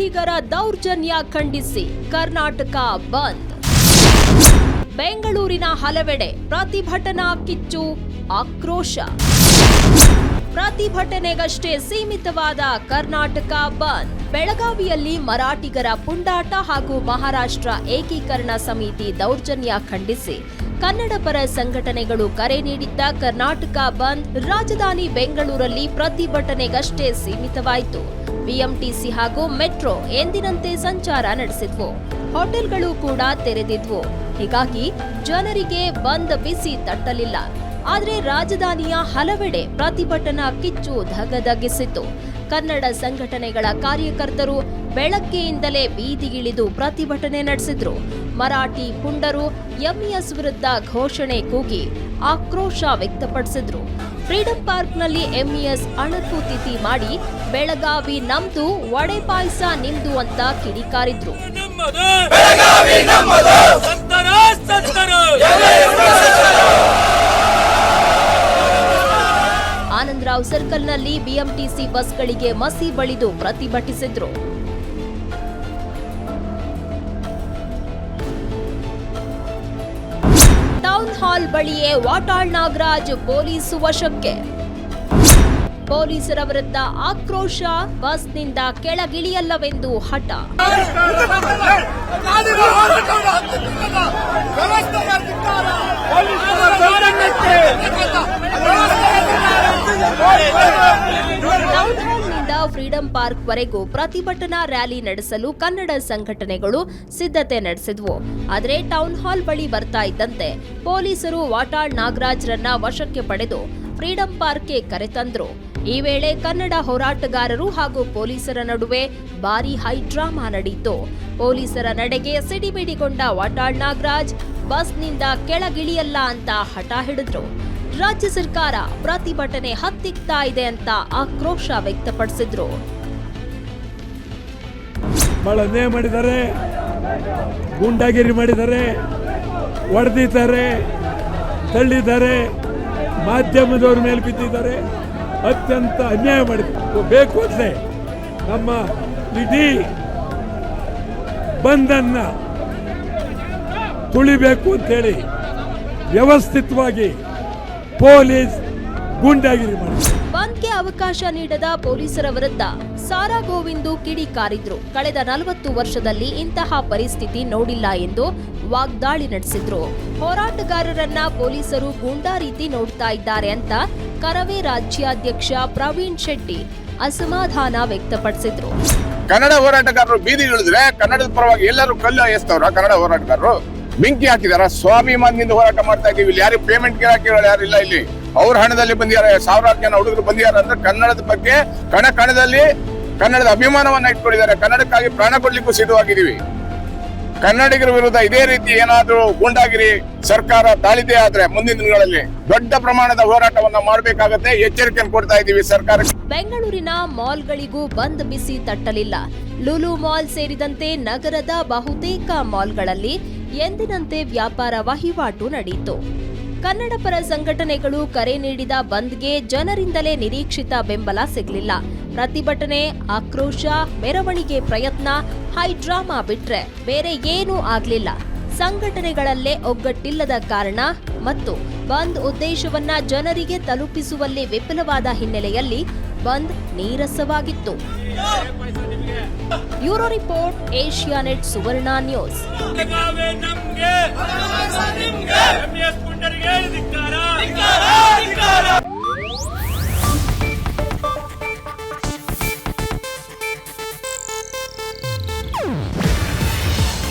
ಮರಾಠಿಗರ ದೌರ್ಜನ್ಯ ಖಂಡಿಸಿ. ಕರ್ನಾಟಕ ಬಂದ್. ಬೆಂಗಳೂರಿನ ಹಲವೆಡೆ ಪ್ರತಿಭಟನಾ ಕಿಚ್ಚು, ಆಕ್ರೋಶ. ಪ್ರತಿಭಟನೆಗಷ್ಟೇ ಸೀಮಿತವಾದ ಕರ್ನಾಟಕ ಬಂದ್. ಬೆಳಗಾವಿಯಲ್ಲಿ ಮರಾಠಿಗರ ಪುಂಡಾಟ ಹಾಗೂ ಮಹಾರಾಷ್ಟ್ರ ಏಕೀಕರಣ ಸಮಿತಿ ದೌರ್ಜನ್ಯ ಖಂಡಿಸಿ. ಕನ್ನಡ ಪರ ಸಂಘಟನೆಗಳು ಕರೆ ನೀಡಿದ್ದ ಕರ್ನಾಟಕ ಬಂದ್ ರಾಜಧಾನಿ ಬೆಂಗಳೂರಲ್ಲಿ ಪ್ರತಿಭಟನೆಗಷ್ಟೇ ಸೀಮಿತವಾಯಿತು. ಬಿಎಂಟಿಸಿ ಹಾಗೂ ಮೆಟ್ರೋ ಎಂದಿನಂತೆ ಸಂಚಾರ ನಡೆಸಿದ್ವು. ಹೋಟೆಲ್ಗಳು ಕೂಡ ತೆರೆದಿದ್ವು. ಹೀಗಾಗಿ ಜನರಿಗೆ ಬಂದ್ ಬಿಸಿ ತಟ್ಟಲಿಲ್ಲ. ಆದರೆ ರಾಜಧಾನಿಯ ಹಲವೆಡೆ ಪ್ರತಿಭಟನಾ ಕಿಚ್ಚು ಧಗಧಗಿಸಿತು ಕನ್ನಡ ಸಂಘಟನೆಗಳ ಕಾರ್ಯಕರ್ತರು ಬೆಳಗ್ಗೆಯಿಂದಲೇ ಬೀದಿಗಿಳಿದು ಪ್ರತಿಭಟನೆ ನಡೆಸಿದ್ರು. ಮರಾಠಿ ಪುಂಡರು ಎಂಇಎಸ್ ವಿರುದ್ಧ ಘೋಷಣೆ ಕೂಗಿ ಆಕ್ರೋಶ ವ್ಯಕ್ತಪಡಿಸಿದ್ರು. ಫ್ರೀಡಂ ಪಾರ್ಕ್ನಲ್ಲಿ ಎಂಇಎಸ್ ಅಣಕು ತಿಥಿ ಮಾಡಿ ಬೆಳಗಾವಿ ನಮ್ದು ವಡೆ ಪಾಯಸ ನಿಂದು ಅಂತ ಕಿಡಿಕಾರಿದ್ರು. ಆನಂದರಾವ್ ಸರ್ಕಲ್ನಲ್ಲಿ ಬಿಎಂಟಿಸಿ ಬಸ್ಗಳಿಗೆ ಮಸಿ ಬಳಿದು ಪ್ರತಿಭಟಿಸಿದ್ರು. ಟೌನ್ ಹಾಲ್ ಬಳಿಯೇ ವಾಟಾಳ್ ನಾಗರಾಜ್ ಪೊಲೀಸ್ ವಶಕ್ಕೆ. ಪೊಲೀಸರ ವಿರುದ್ಧ ಆಕ್ರೋಶ, ಬಸ್ನಿಂದ ಕೆಳಗಿಳಿಯಲ್ಲವೆಂದು ಹಠ. ಪಾರ್ಕ್ ವರೆಗೂ ಪ್ರತಿಭಟನಾ ರ್ಯಾಲಿ ನಡೆಸಲು ಕನ್ನಡ ಸಂಘಟನೆಗಳು ಸಿದ್ಧತೆ ನಡೆಸಿದ್ವು. ಆದರೆ ಟೌನ್ ಹಾಲ್ ಬಳಿ ಬರ್ತಾ ಇದ್ದಂತೆ ಪೊಲೀಸರು ವಾಟಾಳ್ ನಾಗರಾಜ್ರನ್ನ ವಶಕ್ಕೆ ಪಡೆದು ಫ್ರೀಡಂ ಪಾರ್ಕ್ಗೆ ಕರೆತಂದ್ರು ಈ ವೇಳೆ ಕನ್ನಡ ಹೋರಾಟಗಾರರು ಹಾಗೂ ಪೊಲೀಸರ ನಡುವೆ ಭಾರಿ ಹೈ ಡ್ರಾಮಾ ನಡೆಯಿತು ಪೊಲೀಸರ ನಡೆಗೆ ಸಿಡಿಬಿಡಿಗೊಂಡ ವಾಟಾಳ್ ನಾಗರಾಜ್, ಬಸ್ನಿಂದ ಕೆಳಗಿಳಿಯಲ್ಲ ಅಂತ ಹಠ ಹಿಡಿದ್ರು. ರಾಜ್ಯ ಸರ್ಕಾರ ಪ್ರತಿಭಟನೆ ಹತ್ತಿಕ್ತಾ ಇದೆ ಅಂತ ಆಕ್ರೋಶ ವ್ಯಕ್ತಪಡಿಸಿದ್ರು. ಭಾಳ ಅನ್ಯಾಯ ಮಾಡಿದ್ದಾರೆ, ಗೂಂಡಾಗಿರಿ ಮಾಡಿದ್ದಾರೆ, ಹೊಡೆದಿದ್ದಾರೆ, ತಳ್ಳಿದ್ದಾರೆ, ಮಾಧ್ಯಮದವ್ರ ಮೇಲೆ ಬಿದ್ದಿದ್ದಾರೆ. ಅತ್ಯಂತ ಅನ್ಯಾಯ ಮಾಡಿದ್ದಾರೆ ಬೇಕು ಅಂದರೆ ನಮ್ಮ ಇಡೀ ಬಂದನ್ನು ತುಳಿಬೇಕು ಅಂತೇಳಿ ವ್ಯವಸ್ಥಿತವಾಗಿ ಪೊಲೀಸ್ ಗುಂಡಾಗಿರಿ ಮಾಡಿ ಬಂದ್ಗೆ ಅವಕಾಶ ನೀಡದ ಪೊಲೀಸರ ವಿರುದ್ಧ ಸಾರಾ ಗೋವಿಂದು ಕಿಡಿಕಾರಿದ್ರು ಕಳೆದ ನಲವತ್ತು ವರ್ಷದಲ್ಲಿ ಇಂತಹ ಪರಿಸ್ಥಿತಿ ನೋಡಿಲ್ಲ ಎಂದು ವಾಗ್ದಾಳಿ ನಡೆಸಿದ್ರು. ಹೋರಾಟಗಾರರನ್ನ ಪೊಲೀಸರು ಗೂಂಡಾ ರೀತಿ ನೋಡ್ತಾ ಇದ್ದಾರೆ ಅಂತ ಕರವೇ ರಾಜ್ಯಾಧ್ಯಕ್ಷ ಪ್ರವೀಣ್ ಶೆಟ್ಟಿ ಅಸಮಾಧಾನ ವ್ಯಕ್ತಪಡಿಸಿದ್ರು. ಕನ್ನಡ ಹೋರಾಟಗಾರರು ಬೀದಿಗಿಳಿದ್ರೆ ಕನ್ನಡದ ಪರವಾಗಿ ಎಲ್ಲರೂ ಕಲ್ಲು ಎಸ್ತವ್ರ ಕನ್ನಡ ಹೋರಾಟಗಾರರು. ಬೆಂಕಿ ಹಾಕಿದಾರ ಸ್ವಾಭಿಮಾನದಿಂದ ಹೋರಾಟ ಮಾಡ್ತಾ ಇದೀವಿ ಇಲ್ಲಿ ಯಾರು ಪೇಮೆಂಟ್ ಹಾಕಿರೋರು ಯಾರು ಇಲ್ಲ ಇಲ್ಲಿ. ಅವ್ರ ಹಣದಲ್ಲಿ ಬಂದಿದ್ದಾರೆ, ಸಾವಿರಾರು ಜನ ಹುಡುಗರು ಬಂದಿದ್ದಾರೆ ಅಂದ್ರೆ ಕನ್ನಡದ ಬಗ್ಗೆ ಕಣ ಕಣದಲ್ಲಿ ಕನ್ನಡದ ಅಭಿಮಾನವನ್ನ ಇಟ್ಕೊಂಡಿದ್ದಾರೆ. ಕನ್ನಡಕ್ಕಾಗಿ ಪ್ರಾಣ ಕೊಡ್ಲಿಕ್ಕೂ ಸಿದ್ಧವಾಗಿದ್ದೀವಿ. ಕನ್ನಡಿಗರ ವಿರುದ್ಧ ಇದೇ ರೀತಿ ಏನಾದ್ರೂ ಗೂಂಡಾಗಿರಿ, ಸರ್ಕಾರ ತಾಳಿದೆ ಆದ್ರೆ ಮುಂದಿನ ದಿನಗಳಲ್ಲಿ ದೊಡ್ಡ ಪ್ರಮಾಣದ ಹೋರಾಟವನ್ನ ಮಾಡಬೇಕಾಗತ್ತೆ. ಎಚ್ಚರಿಕೆಯನ್ನು ಕೊಡ್ತಾ ಇದ್ದೀವಿ ಸರ್ಕಾರ. ಬೆಂಗಳೂರಿನ ಮಾಲ್ಗಳಿಗೂ ಬಂದ್ ಬಿಸಿ ತಟ್ಟಲಿಲ್ಲ. ಲುಲು ಮಾಲ್ ಸೇರಿದಂತೆ ನಗರದ ಬಹುತೇಕ ಮಾಲ್ಗಳಲ್ಲಿ ಎಂದಿನಂತೆ ವ್ಯಾಪಾರ ವಹಿವಾಟು ನಡೆಯಿತು ಕನ್ನಡ ಪರ ಸಂಘಟನೆಗಳು ಕರೆ ನೀಡಿದ ಬಂದ್ಗೆ ಜನರಿಂದಲೇ ನಿರೀಕ್ಷಿತ ಬೆಂಬಲ ಸಿಗಲಿಲ್ಲ. ಪ್ರತಿಭಟನೆ, ಆಕ್ರೋಶ, ಮೆರವಣಿಗೆ ಪ್ರಯತ್ನ ಹೈಡ್ರಾಮಾ ಬಿಟ್ರೆ ಬೇರೆ ಏನೂ ಆಗ್ಲಿಲ್ಲ. ಸಂಘಟನೆಗಳಲ್ಲೇ ಒಗ್ಗಟ್ಟಿಲ್ಲದ ಕಾರಣ ಮತ್ತು ಬಂದ್ ಉದ್ದೇಶವನ್ನ ಜನರಿಗೆ ತಲುಪಿಸುವಲ್ಲಿ ವಿಫಲವಾದ ಹಿನ್ನೆಲೆಯಲ್ಲಿ bandh ನೀರಸವಾಗಿತ್ತು. Bureau report Asianet Suvarna News.